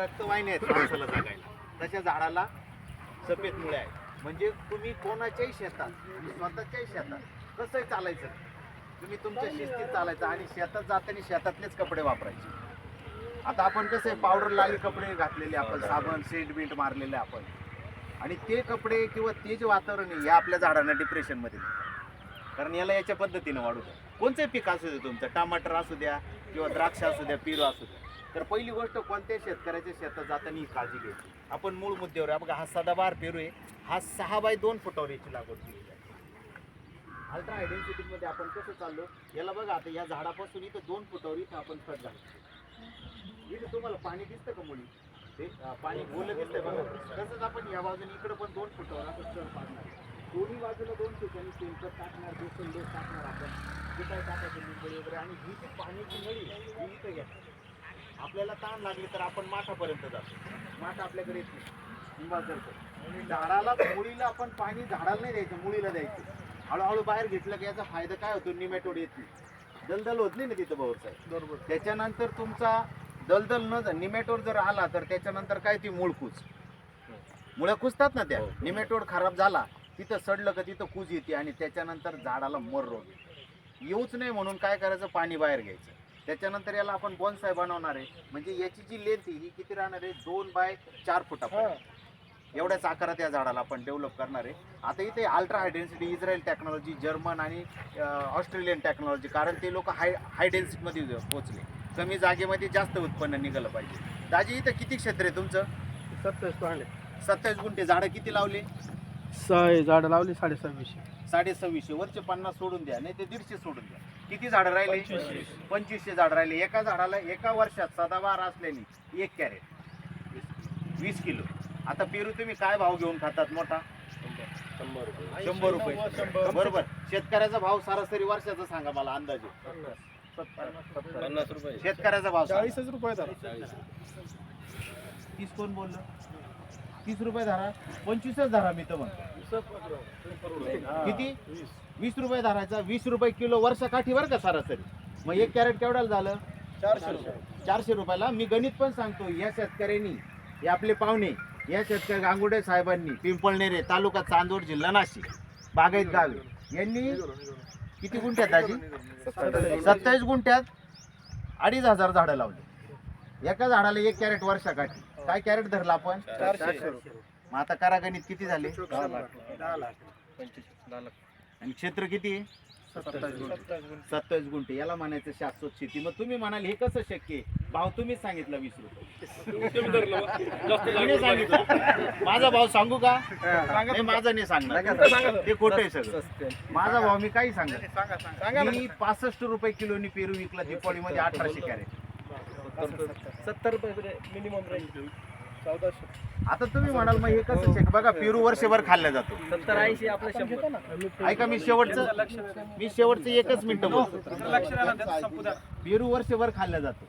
रक्तवाहिनी आहेत माणसाला जगायला. तशा झाडाला सफेद मुळे आहेत. म्हणजे तुम्ही कोणाच्याही शेतात स्वतःच्याही शेतात कसंही चालायचं तुम्ही तुमच्या शिस्तीत चालायचं आणि शेतात जाताना शेतातलेच कपडे वापरायचे. आता आपण कसं पावडर लाली कपडे घातलेले आपण साबण सेंट बिंट मारलेले आपण. आणि ते कपडे किंवा ते जे वातावरण आहे या आपल्या झाडांना डिप्रेशनमध्ये. कारण याला याच्या पद्धतीनं वाढू द्या कोणतंही पीक असू दे तुमचं टमाटर असू द्या किंवा द्राक्ष असू द्या पेरू असू द्या. तर पहिली गोष्ट कोणत्या शेतकऱ्याच्या शेतात जाताना ही काळजी घ्यायची? आपण मूळ मुद्द्यावर आहे. बघा हा सदाबहार पेरू आहे हा सहा बाय दोन फुटावर याची लागवड केली आहे अल्ट्रा हाय आपण कसं चाललो? याला बघा आता या झाडापासून इथं दोन फुटावर इथं आपण खत घालतो. इथं तुम्हाला पाणी दिसतं का मुली? ते पाणी बोललं दिसतंय बघा. तसंच आपण या बाजूने इकडं पण दोन फुटावर असं चढ पाडणार. दोन्ही बाजूला दोन ठिकाणी शेणखत टाकणार बेसन डोस टाकणार आपण. जे काय टाकायचं मुंबई वगैरे आणि ही जी पाण्याची नळी आहे, ही इथं घ्या. आपल्याला ताण लागली तर आपण माठापर्यंत जातो. माठ आपल्याकडे येत नाही. झाडाला मुळीला आपण पाणी झाडाला नाही द्यायचं मुळीला द्यायचं. हळूहळू बाहेर घेतलं की याचा फायदा काय होतो? निमॅटोड येत नाही. दलदल होत नाही ना तिथं भाऊ साहेब. बरोबर. त्याच्यानंतर तुमचा दलदल न निमॅटोड जर आला तर त्याच्यानंतर काय ती मूळ कूच मुळ्या कुजतात ना त्या? हो. निमॅटोड खराब झाला तिथं सडलं का तिथं कूज येते आणि त्याच्यानंतर झाडाला मर रोग. येऊच नाही म्हणून काय करायचं? पाणी बाहेर घ्यायचं. त्याच्यानंतर याला आपण बोनसाय बनवणार आहे. म्हणजे याची जी लेंथ आहे ही किती राहणार आहे? दोन बाय चार फुटापर्यंत एवढ्याच आकारात या झाडाला आपण डेव्हलप करणार आहे. आता इथे ultra high density Israel technology German आणि ऑस्ट्रेलियन टेक्नॉलॉजी कारण ते लोक हाय हाय डेन्सिटीमध्ये पोहोचले. कमी जागेमध्ये जास्त उत्पन्न निघालं पाहिजे. दाजी इथं किती क्षेत्र आहे तुमचं? सत्तावीस पांडे सत्तावीस गुंठे. झाडं किती लावले? सहा झाडं लावली साडे सव्वीसशे वरचे पन्नास सोडून द्या नाही ते दीडशे सोडून द्या. किती झाडं राहिले? पंचवीसशे झाडं राहिले. एका झाडाला एका वर्षात सदाबार असलेली एक कॅरेट. वीस किलो. आता पेरू तुम्ही काय भाव घेऊन खातात मोठा? शंभर रुपये. शंभर रुपये बरोबर. शेतकऱ्याचा भाव सरासरी वर्षाचा सांगा मला अंदाजे. पन्नास रुपये. शेतकऱ्याचा भाव. चाळीसच रुपये झाला. तीस कोण बोललं? तीस रुपये धरा पंचवीसच धरा मी तर म्हणतो. किती? वीस रुपये धरायचा वीस रुपये किलो वर्षाकाठी बरं का सरासरी? मग एक कॅरेट केवढ्याला झालं? चारशे रुपये. चारशे रुपयाला? मी गणित पण सांगतो या शेतकऱ्यांनी हे आपले पाहुणे या शेतकरी गांगुडे साहेबांनी पिंपळनेरे तालुका चांदोड जिल्हा नाशिक बागायत गावे यांनी किती गुंठ्यात दाजी? सत्तावीस गुंठ्यात अडीच हजार झाडं लावली. एका झाडाला एक कॅरेट वर्षाकाठी. काय कॅरेट धरला आपण? चारशे. रुपये मग आता करा गणित किती झाले? दहा लाख. दहा लाख. पंचवीस दहा लाख आणि क्षेत्र किती? आहे सत्तावीस गुंठे. याला म्हणायचं शाश्वत शेती. मग तुम्ही म्हणाल हे कसं शक्य आहे? भाव तुम्हीच सांगितला वीस रुपये. सांगितलं. माझा भाव सांगू का? नाही माझा नाही सांगणार. ते खोटं आहे सगळं. माझा भाव मी काही सांगणार मी पासष्ट रुपये किलोनी पेरू विकला दिपावळीमध्ये अठराशे कॅरेट. सत्तर रुपये मिनिमम रेंज चौदाशे. आता तुम्ही म्हणाल मग हे कसं बघा पेरू वर्षभर खाल्ला जातो. सत्तर ऐंशी आपलं शंभर. ऐका मी शेवटचं मी शेवटचं एकच मिनिट बोलतो. पेरू वर्षभर खाल्ला जातो.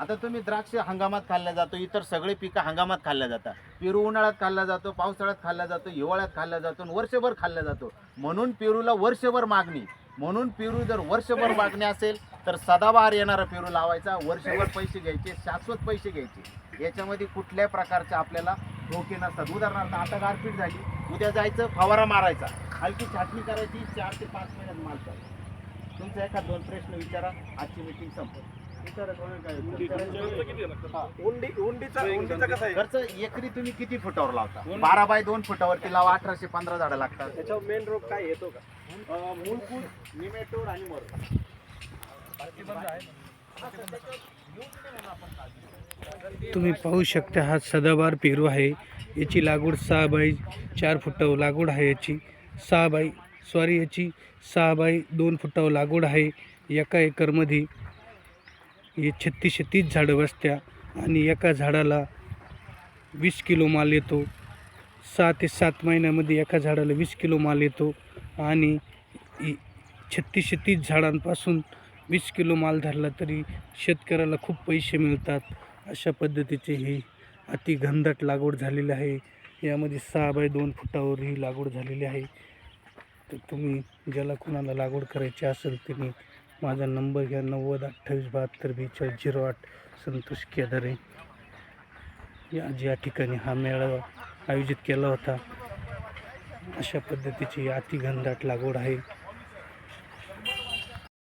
आता तुम्ही द्राक्ष हंगामात खाल्ला जातो इतर सगळे पिकं हंगामात खाल्ल्या जातात. पेरू उन्हाळ्यात खाल्ला जातो पावसाळ्यात खाल्ला जातो हिवाळ्यात खाल्ला जातो आणि वर्षभर खाल्ला जातो. म्हणून पेरूला वर्षभर मागणी. म्हणून पेरू जर वर्षभर मागणी असेल तर सदाबहार येणारा पेरू लावायचा. वर्षभर पैसे घ्यायचे शाश्वत पैसे घ्यायचे. याच्यामध्ये कुठल्याही प्रकारचे आपल्याला धोके नसतात. उदाहरणार्थ आता गारपीट झाली. उद्या जायचं फवारा मारायचा. हलकी छाटणी करायची चार ते पाच महिन्यात माल तुमचा एखाद दोन प्रश्न विचारा. आजची मीटिंग संपत खर्च एकरी तुम्ही किती फुटावर लावता? बारा बाय दोन फुटावरती लावा अठराशे पंधरा झाडं लागतात. त्याच्यावर मेन रोग काय येतो का? मूलभूत निमेटोड आणि मर. तुम्ही पाहू शकता हा सदाबार पेरू आहे. याची लागवड सहा बाय चार फुटावर लागवड आहे याची. सहा बाय सॉरी याची सहा बाय दोन फुटावर लागवड आहे. एका एकरमध्ये हे छत्तीसशे तीस झाडं बसत्या आणि एका झाडाला वीस किलो माल येतो. सहा ते सात महिन्यामध्ये एका झाडाला वीस किलो माल येतो आणि इ- छत्तीसशे तीस झाडांपासून वीस किलो माल धरला तरी शेतकऱ्याला खूप पैसे मिळतात. अशा पद्धतीचे हे अति घनदाट लागवड झालेली आहे. यामध्ये सहा बाय दोन फुटावर ही लागवड झालेली आहे. तर तुम्ही ज्याला कोणाला लागवड करायची असेल त्यांनी माझा नंबर घ्या नव्वद अठ्ठावीस बहात्तर बेचाळीस झिरो आठ. संतोष केदारे. या ज्या ठिकाणी हा मेळावा आयोजित केला होता. अशा पद्धतीची अति घनदाट लागवड आहे.